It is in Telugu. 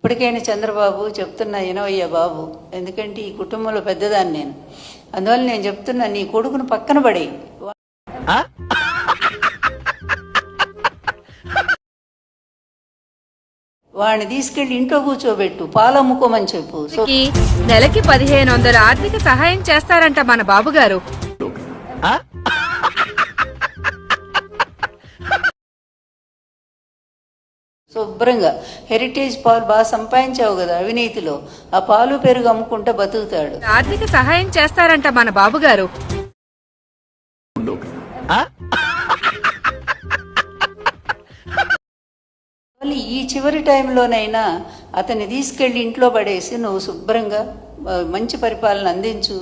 ఇప్పటికైనా చంద్రబాబు చెప్తున్నా వినవయ్యా బాబు. ఎందుకంటే ఈ కుటుంబంలో పెద్దదాన్ని నేను. అందువల్ల నేను చెప్తున్నా నీ కొడుకును పక్కన పడే వాడిని తీసుకెళ్ళి ఇంట్లో కూర్చోబెట్టు పాలు అమ్ముకోమని చెప్పు నెలకి పదిహేను వందల ఆర్థిక సహాయం చేస్తారంట మన బాబుగారు. శుభ్రంగా. హెరిటేజ్ పాలు బాగా సంపాదించావు కదా అవినీతిలో. ఆ పాలు పెరుగు అమ్ముకుంటే బతుకుతాడు. ఆర్థిక సహాయం చేస్తారంట మన బాబుగారు. మళ్ళీ ఈ చివరి టైంలోనైనా అతన్ని తీసుకెళ్ళి ఇంట్లో పడేసి నువ్వు శుభ్రంగా మంచి పరిపాలన అందించు.